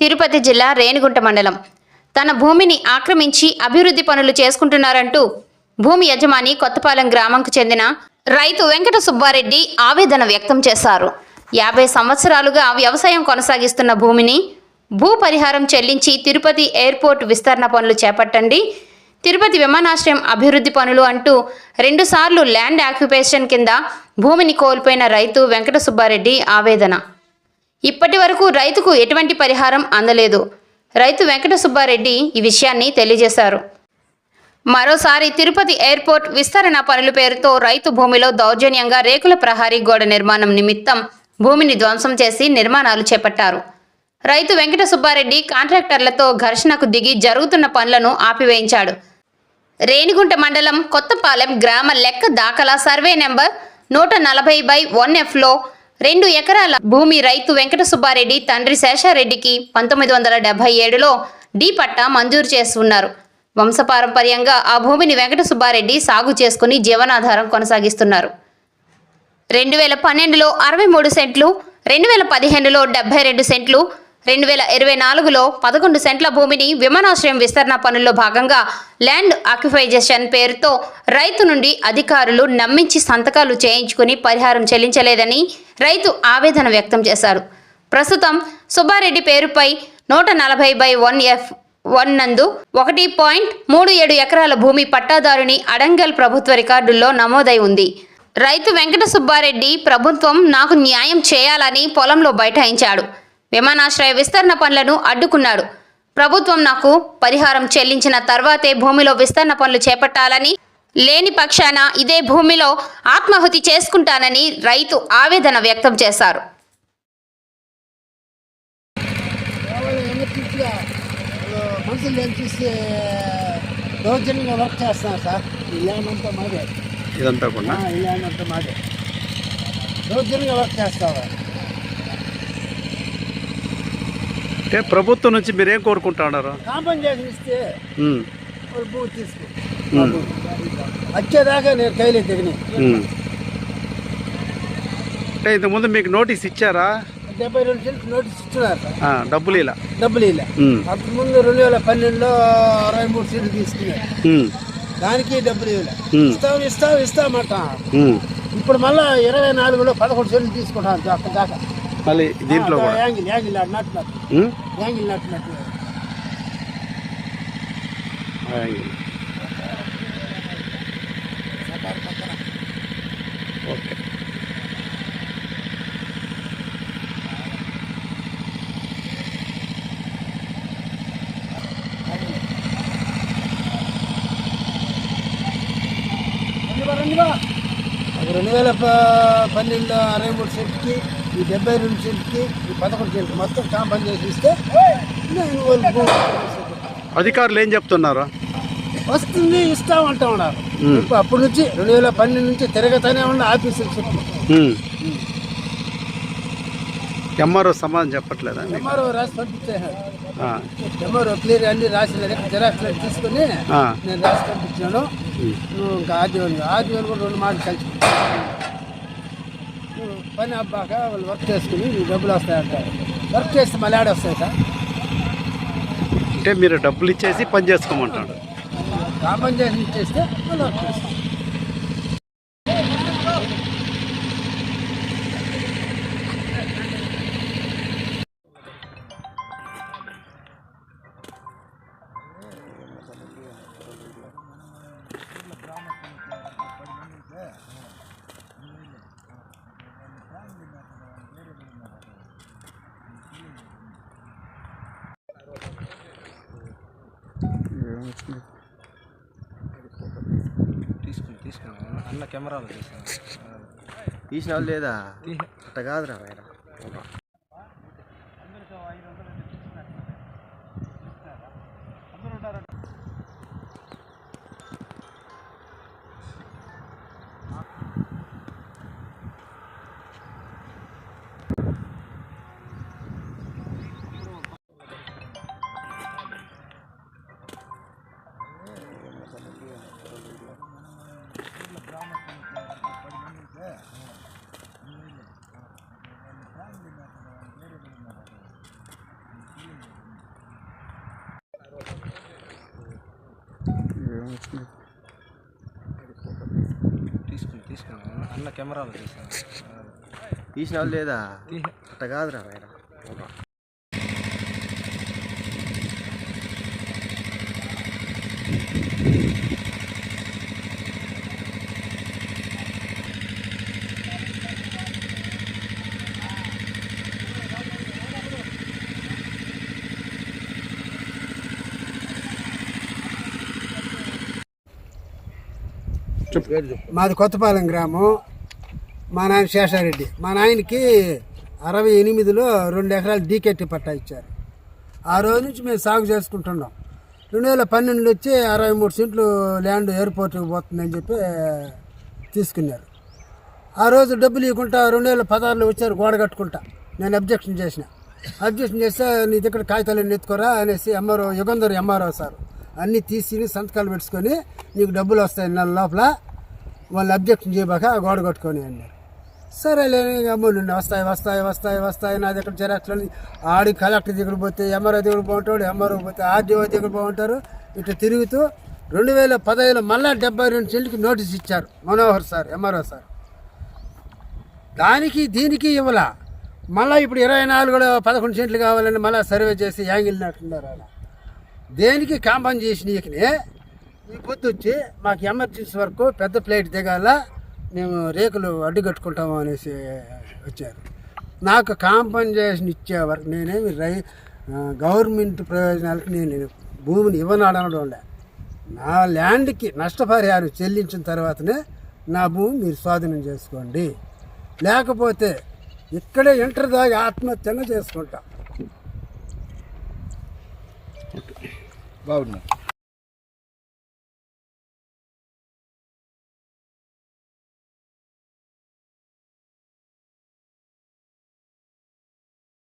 తిరుపతి జిల్లా రేణిగుంట మండలం. తన భూమిని ఆక్రమించి అభివృద్ధి పనులు చేసుకుంటున్నారంటూ భూమి యజమాని కొత్తపాలెం గ్రామంకు చెందిన రైతు వెంకట సుబ్బారెడ్డి ఆవేదన వ్యక్తం చేశారు. యాభై సంవత్సరాలుగా వ్యవసాయం కొనసాగిస్తున్న భూమిని భూ పరిహారం చెల్లించి తిరుపతి ఎయిర్పోర్ట్ విస్తరణ పనులు చేపట్టండి తిరుపతి విమానాశ్రయం అభివృద్ధి పనులు అంటూ రెండుసార్లు ల్యాండ్ ఆక్యుపేషన్ కింద భూమిని కోల్పోయిన రైతు వెంకట సుబ్బారెడ్డి ఆవేదన. ఇప్పటి వరకు రైతుకు ఎటువంటి పరిహారం అందలేదు. రైతు వెంకట సుబ్బారెడ్డి ఈ విషయాన్ని తెలియజేశారు. మరోసారి తిరుపతి ఎయిర్పోర్ట్ విస్తరణ పనుల పేరుతో రైతు భూమిలో దౌర్జన్యంగా రేకుల ప్రహారీ గోడ నిర్మాణం నిమిత్తం భూమిని ధ్వంసం చేసి నిర్మాణాలు చేపట్టారు. రైతు వెంకట సుబ్బారెడ్డి కాంట్రాక్టర్లతో ఘర్షణకు దిగి జరుగుతున్న పనులను ఆపివేయించాడు. రేణిగుంట మండలం కొత్తపాలెం గ్రామ లెక్క దాఖలా సర్వే నెంబర్ నూట నలభై బై వన్ ఎఫ్లో రెండు ఎకరాల భూమి రైతు వెంకట సుబ్బారెడ్డి తండ్రి శేషారెడ్డికి పంతొమ్మిది వందల డెబ్బై ఏడులో డి పట్టా మంజూరు చేస్తున్నారు వంశపారంపర్యంగా ఆ భూమిని వెంకట సుబ్బారెడ్డి సాగు చేసుకుని జీవనాధారం కొనసాగిస్తున్నారు. రెండు వేల పన్నెండులో అరవై మూడు సెంట్లు రెండు వేల పదిహేనులో డెబ్బై రెండు సెంట్లు రెండు వేల ఇరవై నాలుగులో పదకొండు సెంట్ల భూమిని విమానాశ్రయం విస్తరణ పనుల్లో భాగంగా ల్యాండ్ ఆక్యుపైజేషన్ పేరుతో రైతు నుండి అధికారులు నమ్మించి సంతకాలు చేయించుకుని పరిహారం చెల్లించలేదని రైతు ఆవేదన వ్యక్తం చేశారు. ప్రస్తుతం సుబ్బారెడ్డి పేరుపై నూట నలభై బై వన్ ఎఫ్ వన్ నందు ఒకటి పాయింట్ మూడు ఏడు ఎకరాల భూమి పట్టాదారుని అడంగల్ ప్రభుత్వ రికార్డుల్లో నమోదై ఉంది. రైతు వెంకట సుబ్బారెడ్డి ప్రభుత్వం నాకు న్యాయం చేయాలని పొలంలో బైఠాయించాడు. విమానాశ్రయ విస్తరణ పనులను అడ్డుకున్నాడు. ప్రభుత్వం నాకు పరిహారం చెల్లించిన తర్వాతే భూమిలో విస్తరణ పనులు చేపట్టాలని లేని పక్షాన ఇదే భూమిలో ఆత్మాహుతి చేసుకుంటానని రైతు ఆవేదన వ్యక్తం చేశారు. దౌర్జన్యంగా వర్క్ చేస్తున్నారు సార్ ఈ ల్యాండ్ అంతా మాదే ఇదంతా కూడా ఆ, ఈ ల్యాండ్ అంతా మాదే. దౌర్జన్యంగా వర్క్ చేస్తావా? అంటే ప్రభుత్వం నుంచి మీరు ఏం కోరుకుంటున్నారు కాంపన్సేషన్ ఇస్తే భూ తీసుకో. వచ్చేదాకా నేను కైలే దిగని. అంటే ఇంతకుముందు మీకు నోటీస్ ఇచ్చారా? డెబ్బై రెండు సెంట్లు నోటీస్ ఇస్తున్నారు సార్ డబ్బులు ఇలా. డబ్బులు ఇలా. అంతకుముందు రెండు వేల పన్నెండులో అరవై మూడు సెంట్లు తీసుకున్నారు దానికి డబ్బులు ఉమ్, ఇస్తాం ఇస్తాం ఇస్తామంట. ఇప్పుడు మళ్ళా ఇరవై నాలుగులో పదకొండు సెంట్లు తీసుకుంటాను అక్కడ దాకా. మళ్ళీ దీంట్లో కూడా. ఓకే. రెండు వేల ప- పన్నెండులో అరవై మూడు సెంట్కి ఈ డెబ్బై రెండు సెంట్కి ఈ పదకొండు సెంట్కి మొత్తం కాంపన్ చేసి ఇస్తే నేను వాళ్ళు భూమి అధికారులు ఏం చెప్తున్నారు? వస్తుంది ఇస్తామంటా ఉన్నారు. ఉమ్, ఇప్పుడు అప్పటి నుంచి రెండు వేల పన్నెండు నుంచి తిరగతానే ఉన్న ఆఫీసులు ఉమ్. ఎంఆర్ఓ సమాధానం చెప్పట్లేదా? ఎంఆర్ఓ రాసి పంపించేసారు ఆ, ఎంఆర్ఓ క్లియర్ అన్ని రాసిన జెరాక్స్ తీసుకొని నేను రాసి పంపించాను. ఇంకా ఆదివారం ఆదివారం కూడా రెండు మాటలు కలిసి పని అబ్బాక వాళ్ళు వర్క్ చేసుకుని డబ్బులు వస్తాయంటారు వర్క్ చేస్తే మళ్ళీ ఆడ వస్తాయి సార్ అంటే మీరు డబ్బులు ఇచ్చేసి పని చేసుకోమంటాడు కాంపన్సేషన్ ఇచ్చేస్తే మళ్ళీ వర్క్ చేస్తాం తీసుకుని తీసుకున్నాను అన్న కెమెరాలో తీసుకున్నాను తీసిన వాళ్ళు లేదా అట్ట కాదురా ఆయన తీసుకుని తీసుకుని. అన్న కెమెరాలో తీసాను తీసిన వాళ్ళు లేదా అట్ట కాదురా మాది కొత్తపాలెం గ్రామం. మా నాయన శేషారెడ్డి. మా నాయనకి అరవై ఎనిమిదిలో రెండు ఎకరాలు డీకెట్టి పట్టా ఇచ్చారు. ఆ రోజు నుంచి మేము సాగు చేసుకుంటున్నాం. రెండు వేల పన్నెండులో వచ్చి అరవై మూడు సెంట్లు ల్యాండ్ ఎయిర్పోర్ట్కి పోతుందని చెప్పి తీసుకున్నారు. ఆ రోజు డబ్బులు ఇవ్వకుండా రెండు వేల పదహారులో వచ్చారు గోడ కట్టుకుంటా. నేను అబ్జెక్షన్ చేసిన. అబ్జెక్షన్ చేస్తే నీ దగ్గర కాగితాలు ఎత్తుకోరా అనేసి ఎంఆర్ఓ యుగంధర్ ఎంఆర్ఓ సార్ అన్నీ తీసి సంతకాలు పెట్టుకొని నీకు డబ్బులు వస్తాయి నెల లోపల వాళ్ళు అబ్జెక్షన్ చేయబాక ఆ గోడ కట్టుకొని అన్నారు. సరే లేని అమ్ములు వస్తాయి వస్తాయి వస్తాయి వస్తాయి. నా దగ్గర జెరాక్స్లు ఆడి కలెక్టర్ దగ్గర పోతే ఎంఆర్ఓ దగ్గర బాగుంటాడు ఎంఆర్ఓ పోతే ఆర్డీఓ దగ్గర బాగుంటారు ఇట్లా తిరుగుతూ రెండు వేల పదహైదులో మళ్ళా డెబ్బై రెండు సెంట్లకి నోటీస్ ఇచ్చారు మనోహర్ సార్ ఎంఆర్ఓ సార్. దానికి దీనికి ఇవ్వాల. మళ్ళీ ఇప్పుడు ఇరవై నాలుగులో పదకొండు సెంట్లు కావాలని మళ్ళీ సర్వే చేసి యాంగిల్ నాటున్నారు అలా దేనికి కాంపౌండ్ చేసి ఈ పొద్దు వచ్చి మాకు ఎమర్జెన్సీ వరకు పెద్ద ప్లేట్ దిగాల మేము రేకులు అడ్డుకట్టుకుంటాము అనేసి వచ్చారు. నాకు కాంపన్సేషన్ ఇచ్చే వరకు నేనేమి రై గవర్నమెంట్ ప్రయోజనాలకు నేను భూమిని ఇవ్వనడనడం లే నా ల్యాండ్కి నష్టపరిహారం చెల్లించిన తర్వాతనే నా భూమి మీరు స్వాధీనం చేసుకోండి. లేకపోతే ఇక్కడే ఇంటర్ దాగి ఆత్మహత్యన చేసుకుంటాం. பாவுண்ணா